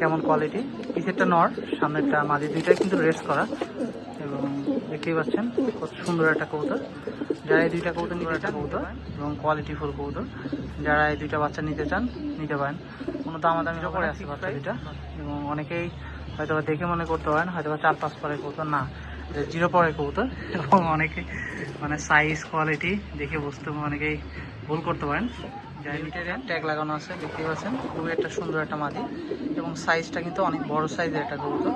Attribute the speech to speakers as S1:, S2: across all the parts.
S1: কেমন কোয়ালিটি পিছেরটা নর, সামনেরটা, মাঝে দুইটাই কিন্তু রেস্ট করা। এবং দেখতেই পাচ্ছেন, কত সুন্দর একটা কবুতর। যারা এই দুইটা কবুতর নিতে একটা কবুতর, এবং কোয়ালিটি ফুল কবুতর, যারা এই দুইটা বাচ্চা নিতে চান, নিতে পারেন। কোনো দামাদামি করে আছে বাচ্চা দুইটা। এবং অনেকেই হয়তো দেখে মনে করতে পারেন হয়তো চার পাঁচ পরের কবুতর না জিরো পরের কবুতর। এবং অনেকে মানে সাইজ কোয়ালিটি দেখে বুঝতে অনেকেই ভুল করতে পারেন। ট্যাগ লাগানো আছে দেখতে পাচ্ছেন। খুবই একটা সুন্দর একটা মাদি। এবং সাইজটা কিন্তু অনেক বড় সাইজের একটা কবুতর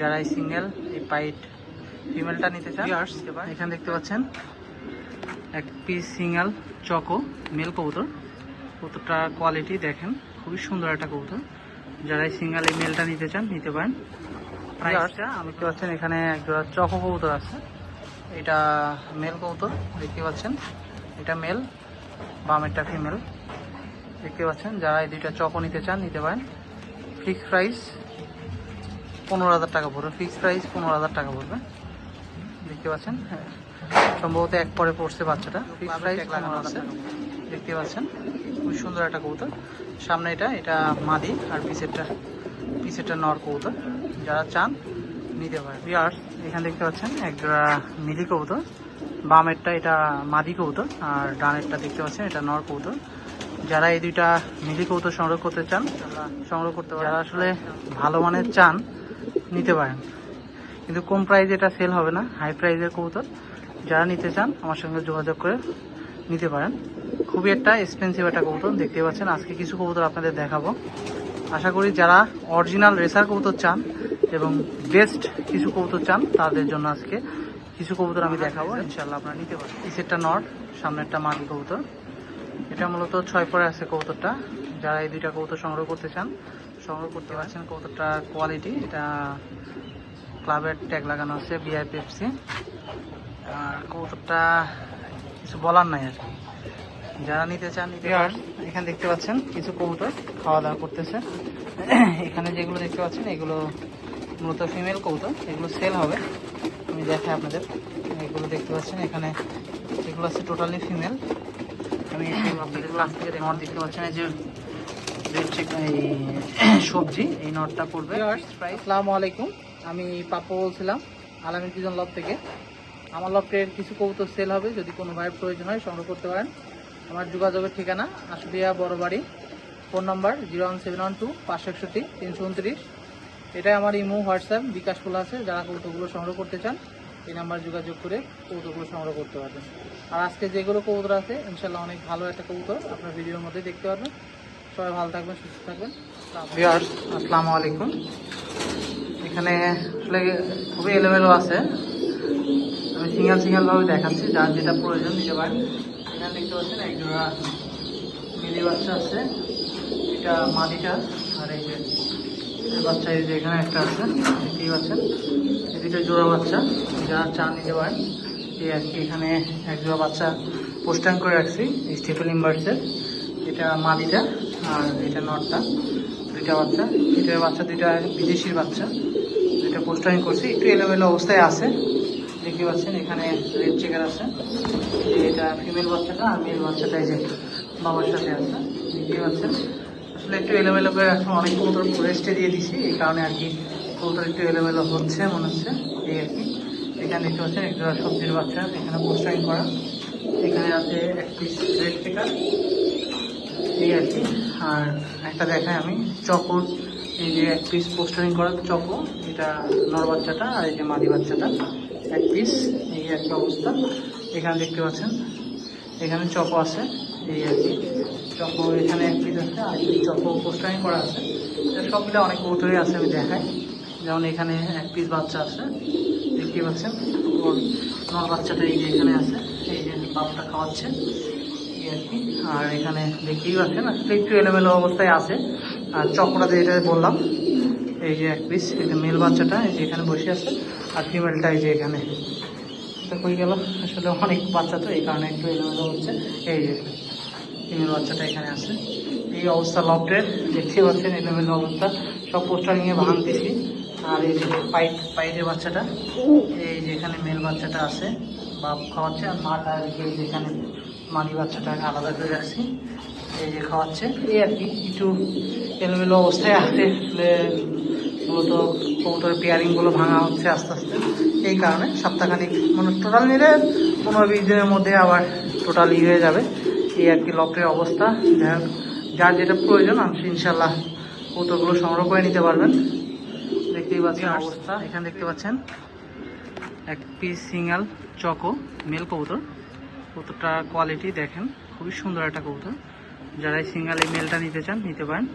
S1: যারা এই সিঙ্গেল এই পাইট ফিমেলটা নিতে চান এখানে দেখতে পাচ্ছেন এক পিস সিঙ্গেল চকো মেল কবুতর। কবুতরটার কোয়ালিটি দেখেন খুবই সুন্দর একটা কবুতর। যারা এই সিঙ্গেল এই মেলটা নিতে চান নিতে পারেন। প্রাইসটা আমি দেখতে পাচ্ছেন এখানে এক জোড়া চকো কবুতর আছে। এটা মেল কবুতর দেখতে পাচ্ছেন। এটা মেল বামেরটা ফিমেল দেখতে পাচ্ছেন, যারা এই দুইটা চকো নিতে চান, নিতে পারেন। ফিক্স প্রাইস পনেরো হাজার টাকা পড়বে। ফিক্স প্রাইস পনেরো হাজার টাকা পড়বে। দেখতে পাচ্ছেন হ্যাঁ। সম্ভবত এক পরে পড়ছে বাচ্চাটা। ফিক্স প্রাইস পনেরো হাজার। দেখতে পাচ্ছেন, খুবই সুন্দর একটা কবুতর। সামনে এটা এটা মাদি আর পিসেরটা পিসেরটা নর কবুতর। যারা চান, নিতে পারে বিয়ার্স এখানে দেখতে পাচ্ছেন এক মিলি কবুতর। বামেরটা এটা মাদি কবুতর আর ডানেরটা দেখতে পাচ্ছেন এটা নর কবুতর যারা এই দুইটা মিলি কবুতর সংগ্রহ করতে চান, সংগ্রহ করতে পারেন। আসলে ভালো মানের চান, নিতে পারেন। কিন্তু কম প্রাইসে এটা সেল হবে না হাই প্রাইজের কবুতর যারা নিতে চান, আমার সঙ্গে যোগাযোগ করে নিতে পারেন। খুবই একটা এক্সপেন্সিভ একটা কবুতর দেখতে পাচ্ছেন। আজকে কিছু কবুতর আপনাদের দেখাবো। আশা করি যারা অরিজিনাল রেসার কবুতর চান এবং বেস্ট কিছু কবুতর চান, তাদের জন্য আজকে কিছু কবুতর আমি দেখাবো ইনশাল্লাহ আপনারা নিতে পারেন পিছেরটা নট সামনেরটা মাদি কবুতর। এটা মূলত ছয় পরে আছে কবুতরটা। যারা এই দুইটা কবুতর সংগ্রহ করতে চান সংগ্রহ করতে পারছেন কবুতরটার কোয়ালিটি এটা ক্লাবের ট্যাগ লাগানো আছে বিআইপিএফসি আর কবুতরটা কিছু বলার নাই আর কি। যারা নিতে চান নিতে পারেন। এখানে দেখতে পাচ্ছেন কিছু কবুতর খাওয়া দাওয়া করতেছে। এখানে যেগুলো দেখতে পাচ্ছেন এগুলো মূলত ফিমেল কবুতর। এগুলো সেল হবে। আমি দেখাই আপনাদের। এগুলো দেখতে পাচ্ছেন এখানে এগুলো আছে টোটালি ফিমেল আমি আপনাদের কাছ থেকে নট দেখতে পাচ্ছেন যে এই সবজি এই নটটা পড়বে। আসসালামু আলাইকুম। আমি পাপ্পু বলছিলাম আলামিন কিজন লব থেকে। আমার লফটের কিছু কবুতর সেল হবে যদি কোনো ভাইয়ের প্রয়োজন হয় সংগ্রহ করতে পারেন। আমার যোগাযোগের ঠিকানা আশুলিয়া বড় বাড়ি phone number zero one seven one two পাঁচশো একষট্টি তিনশো উনত্রিশ। এটাই আমার ইমো, হোয়াটসঅ্যাপ বিকাশ খোলা আছে। যারা কৌতুকগুলো সংগ্রহ করতে চান, এই নাম্বার যোগাযোগ করে কবুতরগুলো সংগ্রহ করতে পারবেন। আর আজকে যেগুলো কবুতর আছে ইনশাল্লাহ অনেক ভালো একটা কবুতর আপনার ভিডিওর মধ্যে দেখতে পারবেন। সবাই ভালো থাকবেন, সুস্থ থাকবেন। আসসালামু আলাইকুম। এখানে আসলে খুবই এলোমেলো আছে। আমি সিঙ্গেল সিঙ্গেল ভাবে দেখাচ্ছি, যার যেটা প্রয়োজন নিতে পারেন এখানে দেখতে পাচ্ছেন, এক জোড়া মিলি বাচ্চা আছে। এটা মাদিটা আর এই বাচ্চা এই যে এখানে একটা আছে, দেখতেই পাচ্ছেন? এই দুটো জোড়া বাচ্চা যারা চান নিতে পারেন। এই আর কি, এখানে এক জোড়া বাচ্চা পোস্টাং করে রাখছি স্টেফেল ইম্বার্সের এটা মাদিটা আর এটা নটটা, দুইটা বাচ্চা। এটা বাচ্চা দুইটা বিদেশির বাচ্চা, দুইটা পোস্টারিং করছি। একটু এলোমেলো অবস্থায় আছে দেখতে পাচ্ছেন, এখানে রেড চেকার আছে। এটা ফিমেল বাচ্চাটা আর মেল বাচ্চাটা এই যে বাবার সাথে আছে দেখতে পাচ্ছেন। আসলে একটু এলোমেলো করে এখন অনেক কবুতর রেস্টে দিয়ে দিছি, এই কারণে আর কি কবুতর একটু এলোমেলো হচ্ছে, মনে হচ্ছে, এই আর কি। এখানে দেখতে পাচ্ছেন একটা সবজির বাচ্চা, এখানে পোস্টারিং করা, এখানে আছে এক পিস রেড চেকার এই আর কি। আর একটা দেখাই আমি চকর এই যে এক পিস পোস্টারিং করা চকো, এটা নর বাচ্চাটা আর এই যে মাদি বাচ্চাটা, এক পিস এই একটা অবস্থা। এখানে দেখতে পাচ্ছেন, এখানে চকো আছে, এই আর কি চকো এখানে এক পিস আছে আর এই চকো পোস্টারিং করা আছে এটা সব মিলে অনেক কৌতরই আছে আমি দেখাই। যেমন এখানে এক পিস বাচ্চা আছে দেখতে পাচ্ছেন? ওর নর বাচ্চাটা এই যে এখানে আছে, এই যে বাবুটা খাওয়াচ্ছে, এই আর কি। আর এখানে দেখতেই পাচ্ছেন একটু এলোমেলো অবস্থায় আছে। আর চক্রটা যেটা বললাম, এই যে এক পিস যে মেল বাচ্চাটা, এই যে এখানে বসে আছে, আর ফিমেলটা এই যে এখানে। এটা কই গেল? আসলে অনেক বাচ্চা তো, এই কারণে একটু এলোমেলো হচ্ছে। এই যে ফিমেল বাচ্চাটা এখানে আছে। এই অবস্থা লকটের দেখতে পাচ্ছেন এলোমেলো অবস্থা। সব পোস্টার নিয়ে ভাঙতেছি আর এই যে পাইট পাইটের বাচ্চাটা এই যে এখানে মেল বাচ্চাটা আছে বাপ খাওয়াচ্ছে আর মাটা এই যে এখানে মাদি বাচ্চাটাকে আলাদা করে রাখছি এই যে খাওয়াচ্ছে। এই আর কি একটু এলোমেলো অবস্থায় আসলে মূলত কবুতরের পেয়ারিংগুলো ভাঙা হচ্ছে আস্তে আস্তে। এই কারণে সপ্তাহখানিক মানে টোটাল নিলে পনেরো বিশ দিনের মধ্যে আবার টোটাল ই হয়ে যাবে। এই আর কি লকটের অবস্থা। যাই হোক, যার যেটা প্রয়োজন আপনি ইনশাল্লাহ কবুতরগুলো সংগ্রহ করে নিতে পারবেন। দেখতেই পাচ্ছেন অবস্থা। এখানে দেখতে পাচ্ছেন এক পিস সিঙ্গাল চকো মেল কবুতর। কবুতরটা কোয়ালিটি দেখেন খুবই সুন্দর একটা কবুতর। যারা এই সিঙ্গেল এই মেলটা নিতে চান নিতে পারেন।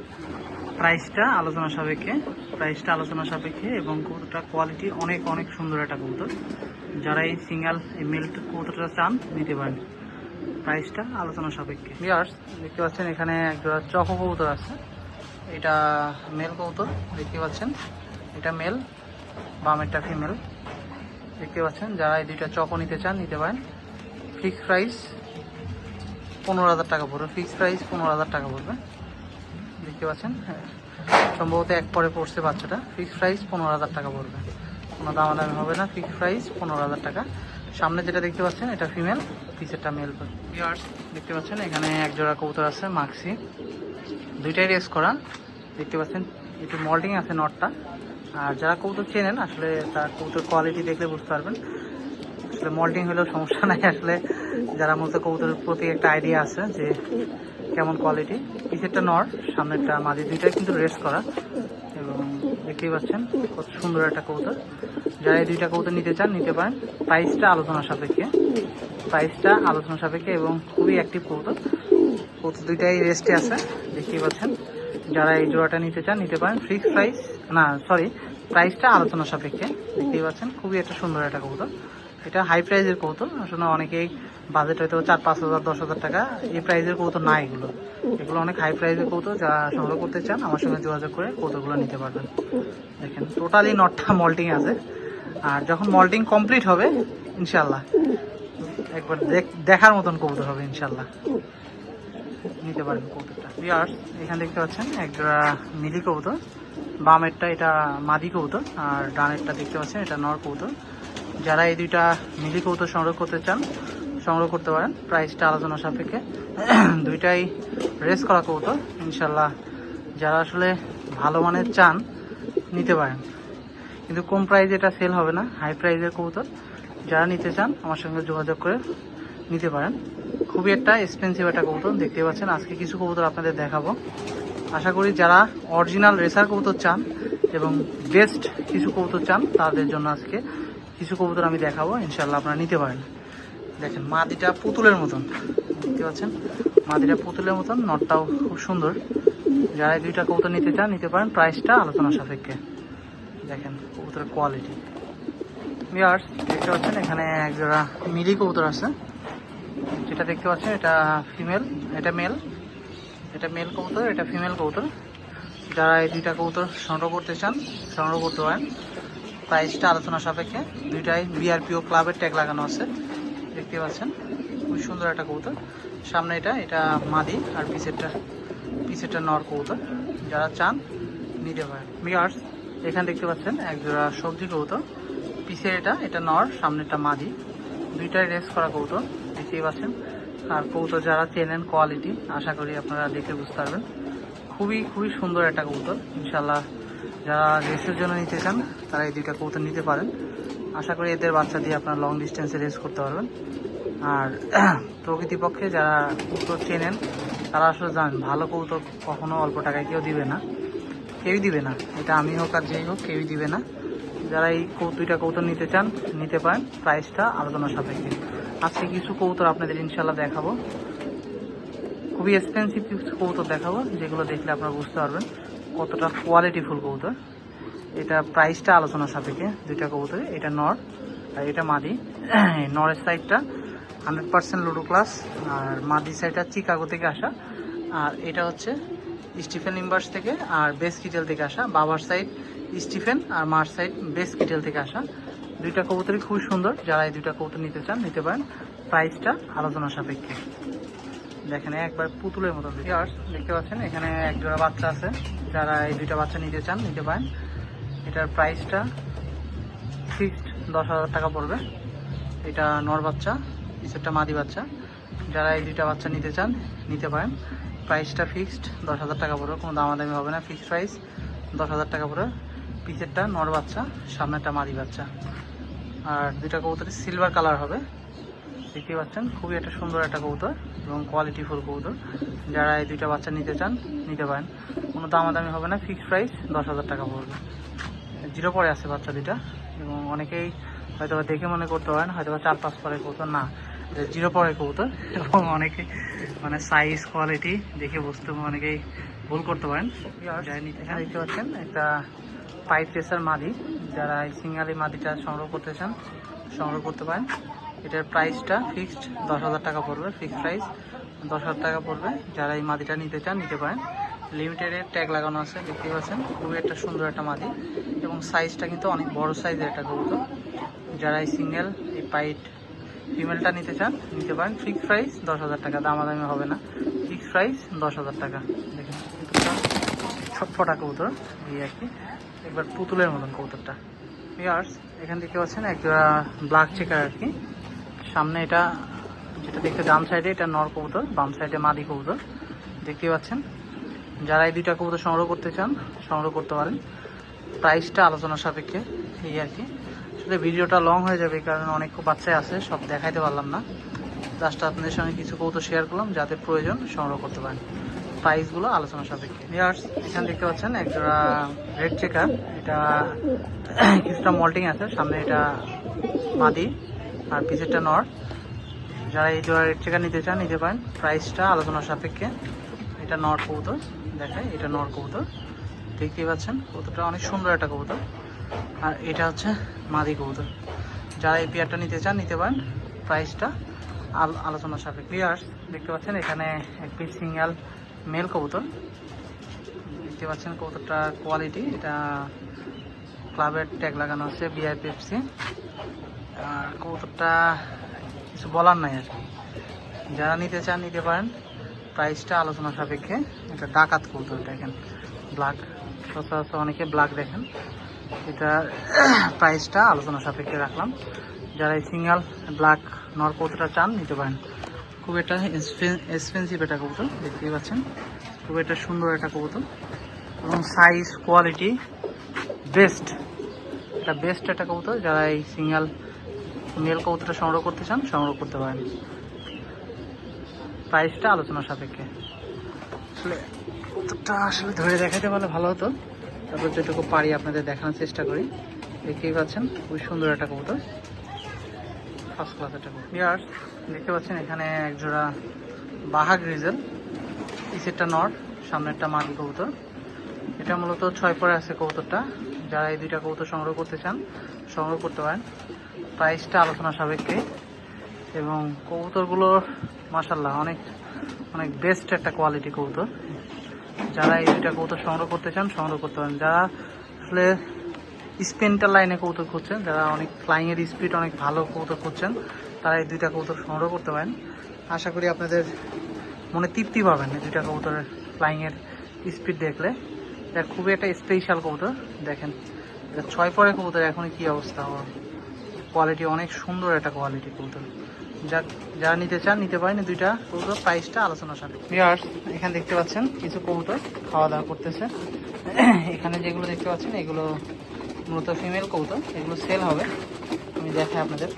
S1: প্রাইসটা আলোচনা সাপেক্ষে প্রাইসটা আলোচনা সাপেক্ষে এবং কবুতরটা কোয়ালিটি অনেক অনেক সুন্দর একটা কবুতর। যারা এই সিঙ্গাল এই মেল কবুতরটা চান নিতে পারেন। প্রাইসটা আলোচনা সাপেক্ষে। বিয়ার্স দেখতে পাচ্ছেন এখানে একজোড়া চকো কবুতর আছে। এটা মেল কবুতর, দেখতে পাচ্ছেন। এটা মেল বামেরটা ফিমেল দেখতে পাচ্ছেন, যারা এই দুইটা চকো নিতে চান, নিতে পারেন। ফিক্স প্রাইস পনেরো হাজার টাকা পড়বে। ফিক্স প্রাইস পনেরো হাজার টাকা পড়বে। দেখতে পাচ্ছেন হ্যাঁ। সম্ভবত এক পরে পড়ছে বাচ্চাটা। ফিক্স প্রাইস পনেরো হাজার টাকা পড়বে। কোনো দামাদামি হবে না। ফিক্স প্রাইস পনেরো হাজার টাকা। সামনে যেটা দেখতে পাচ্ছেন, এটা ফিমেল পিসেরটা মেল। ভিউয়ার্স দেখতে পাচ্ছেন, এখানে এক জোড়া কবুতর আছে মাক্সি দুইটাই রেস করা। দেখতে পাচ্ছেন, একটু মল্টিং আছে নটটা আর যারা কবুতর চেনেন, আসলে তার কবুতর কোয়ালিটি দেখলে বুঝতে পারবেন। আসলে মল্টিং হলেও সমস্যা নাই, আসলে যারা মূলত কবুতরের প্রতি একটা আইডিয়া আছে যে কেমন কোয়ালিটি পিছেরটা নর সামনেরটা মাঝে, দুইটাই কিন্তু রেস্ট করা। দেখতেই পাচ্ছেন, কত সুন্দর একটা কবুতর। যারা এই দুইটা কবুতর নিতে চান, নিতে পারেন। প্রাইসটা আলোচনা সাপেক্ষে। প্রাইসটা আলোচনা সাপেক্ষে এবং খুবই অ্যাক্টিভ কবুতর। কবুতর দুইটাই রেস্টে আছে, দেখতেই পাচ্ছেন। যারা এই জোড়াটা নিতে চান, নিতে পারেন। ফিক্স প্রাইস না সরি প্রাইসটা আলোচনা সাপেক্ষে, দেখতেই পাচ্ছেন। খুবই একটা সুন্দর একটা কবুতর। এটা হাই প্রাইজের কবুতর। আসলে অনেকেই বাজেট হয়তো চার, পাঁচ হাজার, দশ হাজার টাকা এই প্রাইজের কবুতর না এগুলো। এগুলো অনেক হাই প্রাইজের কবুতর। যারা সংগ্রহ করতে চান, আমার সঙ্গে যোগাযোগ করে কবুতরগুলো নিতে পারবেন। দেখেন টোটালি নটটা মল্টিং আছে। আর যখন মল্টিং কমপ্লিট হবে ইনশাল্লাহ একবার দেখ- দেখার মতন কবুতর হবে ইনশাল্লাহ নিতে পারেন কবুতরটা। বিয়ার্স এখানে দেখতে পাচ্ছেন, একটা মিলি কবুতর। বামেরটা এটা মাদি কবুতর, আর ডানেরটা দেখতে পাচ্ছেন, এটা নর কবুতর। যারা এই দুইটা মিলি কবুতর সংগ্রহ করতে চান, সংগ্রহ করতে পারেন। প্রাইসটা আলোচনা সাপেক্ষে। দুইটাই রেস করা কবুতর ইনশাল্লাহ যারা আসলে ভালো মানের চান, নিতে পারেন। কিন্তু কম প্রাইজে এটা সেল হবে না হাই প্রাইজের কবুতর যারা নিতে চান, আমার সঙ্গে যোগাযোগ করে নিতে পারেন। খুবই একটা এক্সপেন্সিভ একটা কবুতর দেখতে পাচ্ছেন। আজকে কিছু কবুতর আপনাদের দেখাবো। আশা করি যারা অরিজিনাল রেসার কবুতর চান এবং বেস্ট কিছু কবুতর চান, তাদের জন্য আজকে কিছু কবুতর আমি দেখাবো ইনশাল্লাহ আপনারা নিতে পারেন। দেখেন, মাদিটা পুতুলের মতন। দেখতে পাচ্ছেন? মাদিটা পুতুলের মতন, নটটাও খুব সুন্দর। যারা দুইটা কবুতর নিতে চান, নিতে পারেন প্রাইসটা আলোচনা সাপেক্ষে। দেখেন, কবুতরের কোয়ালিটি বিয়ার্স দেখতে পাচ্ছেন, এখানে এক জোড়া মিলি কবুতর আছে। যেটা দেখতে পাচ্ছেন, এটা ফিমেল এটা মেল এটা মেল কবুতর, এটা ফিমেল কবুতর। যারা এই দুইটা কবুতর সংগ্রহ করতে চান, সংগ্রহ করতে পারেন। প্রাইসটা আলোচনা সাপেক্ষে দুইটাই বিআরপিও ক্লাবের ট্যাগ লাগানো আছে। দেখতে পাচ্ছেন, খুবই সুন্দর একটা কবুতর। সামনে এটা এটা মাদি আর পিছেরটা পিছেরটা নর কবুতর। যারা চান, নিতে পারেন। বিয়ার্স এখানে দেখতে পাচ্ছেন এক জোড়া সবজি কবুতর। পিছের এটা এটা নর সামনেটা মাদি। দুইটাই রেস করা কবুতর, দেখতেই পাচ্ছেন। আর কবুতর যারা চেনেন কোয়ালিটি আশা করি আপনারা দেখে বুঝতে পারবেন। খুবই খুবই সুন্দর একটা কবুতর ইনশাল্লাহ যারা রেসের জন্য নিতে চান, তারা এই দুইটা কবুতর নিতে পারেন। আশা করি এদের বাচ্চা দিয়ে আপনারা লং ডিস্টেন্সে রেস করতে পারবেন। আর প্রকৃতিপক্ষে যারা কবুতর চেনেন, তারা আসলে জানেন, ভালো কবুতর কখনো অল্প টাকায় কেউ দিবে না। কেউই দিবে না। এটা আমি হোক আর যেই হোক, কেউই দিবে না। যারা এই দুইটা কৌতর নিতে চান, নিতে পারেন। প্রাইসটা আলোচনার সাপেক্ষে। আজকে কিছু কৌতর আপনাদের ইনশাল্লাহ দেখাবো। খুবই এক্সপেন্সিভ কিছু কৌতর দেখাবো, যেগুলো দেখলে আপনারা বুঝতে পারবেন। কতটা কোয়ালিটি ফুল কৌতর এটা প্রাইসটা আলোচনা সাপেক্ষে, দুইটা কবুতরে, এটা নর আর এটা মাদি। নরের সাইডটা হান্ড্রেড পার্সেন্ট লুডো ক্লাস আর মাদি সাইডটা চিকাগো থেকে আসা। আর এটা হচ্ছে স্টিফেন ইম্বার্স থেকে, আর বেস কিটেল থেকে আসা। বাবার সাইড স্টিফেন আর মার সাইড বেস কিটেল থেকে আসা। দুইটা কবুতরই খুবই সুন্দর। যারা এই দুইটা কবুতর নিতে চান, নিতে পারেন। প্রাইসটা আলোচনা সাপেক্ষে। দেখেন, একবার পুতুলের মতো। দেখতে পাচ্ছেন, এখানে এক জোড়া বাচ্চা আছে। যারা এই দুইটা বাচ্চা নিতে চান, নিতে পারেন। এটার প্রাইসটা ফিক্সড দশ হাজার টাকা পড়বে। এটা নর বাচ্চা পিছেরটা মাদি বাচ্চা। যারা এই দুইটা বাচ্চা নিতে চান, নিতে পারেন। প্রাইসটা ফিক্সড দশ হাজার টাকা পড়বে, কোনো দামাদামি হবে না। ফিক্সড প্রাইস দশ হাজার টাকা পড়বে। পিছেরটা নর বাচ্চা, সামনেরটা মাদি বাচ্চা। আর দুইটা কবুতরের সিলভার কালার হবে। দেখতে পাচ্ছেন খুবই একটা সুন্দর একটা কবুতর এবং কোয়ালিটি ফুল কবুতর। যারা এই দুইটা বাচ্চা নিতে চান নিতে পারেন। কোনো দামাদামি হবে না ফিক্সড প্রাইস দশ হাজার টাকা পড়বে। জিরো পরে আছে বাচ্চা দুইটা এবং অনেকেই হয়তো বা দেখে মনে করতে পারেন হয়তো বা চার পাঁচ পরে কবুতর না জিরো পরে কবুতর এবং অনেকে মানে সাইজ কোয়ালিটি দেখে বুঝতে অনেকেই ভুল করতে পারেন। দেখতে পাচ্ছেন একটা পাইপ প্রেসার মাদি। যারা এই সিঙ্গালি মাদিটা সংগ্রহ করতে চান সংগ্রহ করতে পারেন। এটার প্রাইসটা ফিক্সড দশ হাজার টাকা পড়বে ফিক্সড প্রাইস দশ হাজার টাকা পড়বে। যারা এই মাদিটা নিতে চান, নিতে পারেন। লিমিটেডের ট্যাগ লাগানো আছে, দেখতে পাচ্ছেন? খুবই একটা সুন্দর একটা মাদি এবং সাইজটা কিন্তু অনেক বড় সাইজের একটা কবুতর। যারা এই সিঙ্গেল এই পাইট ফিমেলটা নিতে চান, নিতে পারেন। ফিক্সড প্রাইস দশ হাজার টাকা, দামাদামি হবে না। ফিক্সড প্রাইস দশ হাজার টাকা। দেখেন ছটফটা কবুতর, এই আর কি। একবার পুতুলের মতন কবুতরটা। ইয়ার্স এখান থেকে পাচ্ছেন একটা ব্ল্যাক চেকার আর কি। সামনে এটা, যেটা দেখতে ডান সাইডে এটা নর কবুতর, বাম সাইডে মাদি কবুতর। দেখতে পাচ্ছেন? যারা এই দুইটা কবুতর সংগ্রহ করতে চান, সংগ্রহ করতে পারেন। প্রাইসটা আলোচনা সাপেক্ষে এই আর কি। আসলে ভিডিওটা লং হয়ে যাবে কারণ অনেক বাচ্চাই আছে, সব দেখাইতে পারলাম না। জাস্ট আপনাদের সঙ্গে কিছু কৌতো শেয়ার করলাম যাতে প্রয়োজন সংগ্রহ করতে পারেন। প্রাইসগুলো আলোচনা সাপেক্ষে। ভিউয়ার্স এখানে দেখতে পাচ্ছেন একটা রেড চেকার এটা কিছুটা মল্টিং আছে, সামনে এটা মাদি। আর পিছেরটা নর। যারা এই জোড়া রেড চেকার নিতে চান, নিতে পারেন। প্রাইসটা আলোচনার সাপেক্ষে। এটা নর কবুতর। দেখায় এটা নর কবুতর। দেখতেই পাচ্ছেন, কবুতরটা অনেক সুন্দর একটা কবুতর। আর এটা হচ্ছে মাদি কবুতর। যারা এই পেয়ারটা নিতে চান, নিতে পারেন। প্রাইসটা আল- আলোচনা সাপেক্ষে। পেয়ার্স দেখতে পাচ্ছেন, এখানে এক পিস সিঙ্গেল মেল কবুতর। দেখতে পাচ্ছেন কবুতরটা কোয়ালিটি এটা ক্লাবের ট্যাগ লাগানো আছে বিআইপিএফসি কবুতরটা কিছু বলার নাই আর কি। যারা নিতে চান, নিতে পারেন। প্রাইসটা আলোচনা সাপেক্ষে। এটা ডাকাত কবুতর, দেখেন। ব্ল্যাক সচরাচর অনেকে ব্ল্যাক দেখেন। এটা প্রাইসটা আলোচনা সাপেক্ষে রাখলাম। যারা এই সিঙ্গেল ব্ল্যাক নর কবুতরটা চান, নিতে পারেন। খুব একটা এক্সপেন্সিভ একটা কবুতর, দেখতেই পাচ্ছেন। খুব একটা সুন্দর একটা কবুতর। এবং সাইজ কোয়ালিটি বেস্ট এটা বেস্ট একটা কবুতর। যারা এই সিঙ্গেল মেল কবুতরটা সংগ্রহ করতে চান, সংগ্রহ করতে পারেন। প্রাইসটা আলোচনা সাপেক্ষে। আসলে কবুতরটা আসলে ধরে দেখাতে পারলে ভালো হতো। তারপর যেটুকু পারি আপনাদের দেখানোর চেষ্টা করি। দেখতেই পাচ্ছেন, খুবই সুন্দর একটা কবুতর। ফার্স্ট ক্লাস একটা কবুতর। বিয়ার্স দেখতে পাচ্ছেন এখানে এক জোড়া বাহা গ্রিজেল পিছেরটা নর সামনেরটা মাদি কবুতর। এটা মূলত ছয় পরে আছে কবুতরটা। যারা এই দুইটা কবুতর সংগ্রহ করতে চান, সংগ্রহ করতে পারেন। প্রাইসটা আলোচনা সাপেক্ষে। এবং কবুতরগুলোর মাসাল্লাহ অনেক অনেক বেস্ট একটা কোয়ালিটি কবুতর। যারা এই দুইটা কবুতর সংগ্রহ করতে চান, সংগ্রহ করতে পারেন। যারা আসলে স্পেন্টার লাইনে কবুতর খুঁজছেন, যারা অনেক ফ্লাইংয়ের স্পিড অনেক ভালো কবুতর খুঁজছেন, তারা এই দুইটা কবুতর সংগ্রহ করতে পারেন। আশা করি আপনাদের মনে তৃপ্তি পাবেন এই দুইটা কবুতরের ফ্লাইংয়ের স্পিড দেখলে। এটা খুবই একটা স্পেশাল কবুতর, দেখেন। ছয় পরে কবুতর এখন কি অবস্থা ওর কোয়ালিটি অনেক সুন্দর একটা কোয়ালিটি কবুতর যা, যারা নিতে চান, নিতে পারেন দুইটা কবুতর প্রাইসটা আলোচনা সাথে ভিউয়ার্স এখানে দেখতে পাচ্ছেন কিছু কবুতর খাওয়া দাওয়া করতেছে। এখানে যেগুলো দেখতে পাচ্ছেন, এগুলো মূলত ফিমেল কবুতর। এগুলো সেল হবে। আমি দেখাই আপনাদের।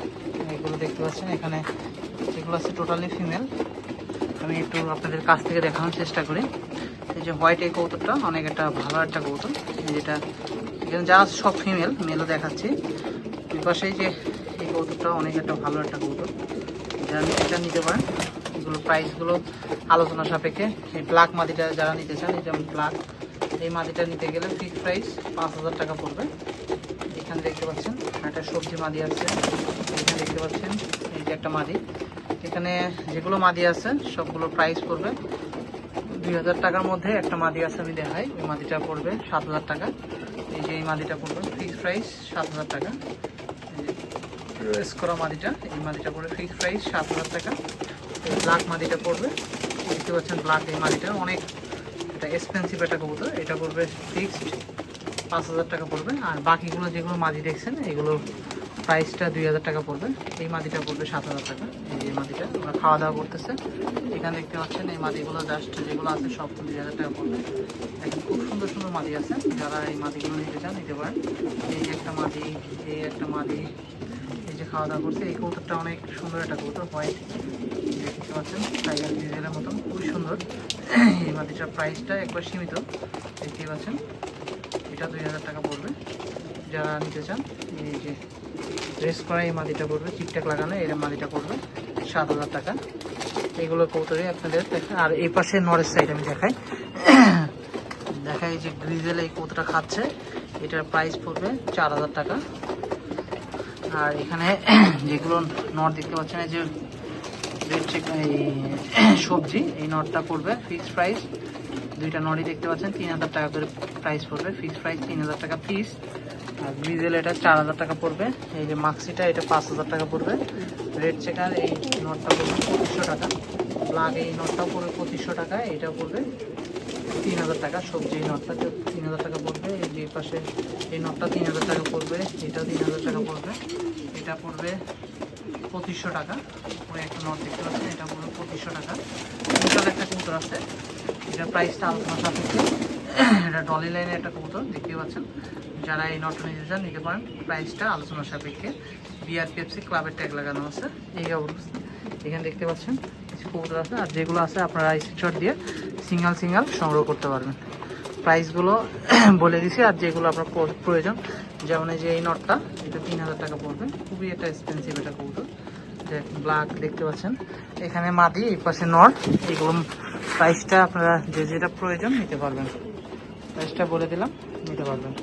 S1: এগুলো দেখতে পাচ্ছেন, এখানে এগুলো আছে টোটালি ফিমেল আমি একটু আপনাদের কাছ থেকে দেখানোর চেষ্টা করি। এই যে হোয়াইট এই কবুতরটা অনেক একটা ভালো একটা কবুতর। যেটা এখানে যা সব ফিমেল মেলও দেখাচ্ছি। এই পাশে এই যে এই কৌতুকটা অনেক একটা ভালো একটা কৌতুক। যারা চান নিতে পারেন। এগুলো প্রাইসগুলো আলোচনা সাপেক্ষে। এই ব্ল্যাক মাদিটা যারা নিতে চান, এই যেমন ব্ল্যাক এই মাদিটা নিতে গেলে ফিক্স প্রাইস পাঁচ হাজার টাকা পড়বে। এখানে দেখতে পাচ্ছেন, একটা সবজি মাদি আছে। এখানে দেখতে পাচ্ছেন, এই যে একটা মাদি। এখানে যেগুলো মাদি আছে, সবগুলো প্রাইস পড়বে। দুই হাজার টাকার মধ্যে একটা মাদি আছে আমি দেখাই। ওই মাদিটা পড়বে সাত হাজার টাকা। এই যে এই মাদিটা পড়বে ফিক্স প্রাইস সাত হাজার টাকা। রেস করা মাদিটা, এই মাদিটা পড়বে ফিক্স প্রাইস সাত হাজার টাকা। এই ব্ল্যাক মাদিটা পড়বে দেখতে পাচ্ছেন ব্ল্যাক এই মাদিটা, অনেক এটা এক্সপেন্সিভ একটা কবুতর। এটা পড়বে ফিক্সড পাঁচ হাজার টাকা পড়বে আর বাকিগুলো যেগুলো মাদি দেখছেন এগুলো প্রাইসটা দুই হাজার টাকা পড়বে এই মাদিটা পড়বে সাত হাজার টাকা। এই যে মাদিটা, ওরা খাওয়া দাওয়া করতেছে। এখানে দেখতে পাচ্ছেন এই মাদিগুলো জাস্ট যেগুলো আছে, সব দুই হাজার টাকা পড়বে এখন খুব সুন্দর সুন্দর মাদি আছে। যারা এই মাদিগুলো নিতে চান, নিতে পারেন। এই একটা মাদি, এই একটা মাদি খাওয়া দাওয়া করছে। এই কৌতুকটা অনেক সুন্দর একটা কৌতুক হোয়াইট দেখতে পাচ্ছেন টাইগার ডিজেলের মতন, খুবই সুন্দর। এই মাদিটার প্রাইসটা একবার সীমিত, দেখতেই পাচ্ছেন। এটা দুই হাজার টাকা পড়বে। যারা নিতে চান, এই যে ড্রেস করা এই মাদিটা পড়বে ঠিকঠাক লাগানো এর মাদিটা পড়বে, সাত হাজার টাকা। এগুলো কৌতরে আপনাদের আর এই পাশে নরের সাইড আমি দেখাই। দেখাই যে গ্রিজেল এই কৌতটা খাচ্ছে। এটার প্রাইস পড়বে চার হাজার টাকা। আর এখানে যেগুলো নট দেখতে পাচ্ছেন যে এই সবজি, এই নটটা পড়বে ফিক্সড প্রাইস দুইটা নটই দেখতে পাচ্ছেন, তিন হাজার টাকা করে প্রাইস পড়বে। ফিক্সড প্রাইস তিন হাজার টাকা পিস আর গ্রিজেল এটা চার হাজার টাকা পড়বে। এই যে মাক্সিটা এটা পাঁচ হাজার টাকা পড়বে। রেড চেকার এই নটটা পড়বে পঁচিশশো টাকা। ব্লাগ এই নটটাও পড়বে পঁচিশশো টাকা এটা পড়বে তিন হাজার টাকা, সবজি এই নটটা তিন হাজার টাকা পড়বে, এই যে পাশে এই নটটা তিন হাজার টাকা পড়বে, এটাও তিন হাজার টাকা পড়বে। এটা পড়বে পঁচিশশো টাকা, ওই একটা নট দেখতে পাচ্ছেন, এটা পড়বে পঁচিশশো টাকা। তিনটার একটা কবুতর আছে এটার প্রাইসটা আলোচনা সাপেক্ষে। এটা ডলি লাইনের একটা কবুতর দেখতে পাচ্ছেন। যারা এই নটটা নিতে চান, নিতে পারেন। প্রাইসটা আলোচনা সাপেক্ষে। বিআরপিএফসি ক্লাবের ট্যাগ লাগানো আছে, এই অবস্থা। এখানে দেখতে পাচ্ছেন, কিছু কবুতর আছে, আর যেগুলো আছে আপনারা স্ক্রিনশট দিয়ে সিঙ্গেল সিঙ্গেল সংগ্রহ করতে পারবেন। প্রাইসগুলো বলে দিছি, আর যেগুলো আপনার প্রয়োজন, যেমন এই যে এই নটটা, এটা তিন হাজার টাকা পড়বে। খুবই একটা এক্সপেন্সিভ এটা কবুতর, যে ব্ল্যাক দেখতে পাচ্ছেন। এখানে মাদি, এই পাশে নট, এগুলো প্রাইসটা আপনারা যে যেটা প্রয়োজন নিতে পারবেন। প্রাইসটা বলে দিলাম, নিতে পারবেন।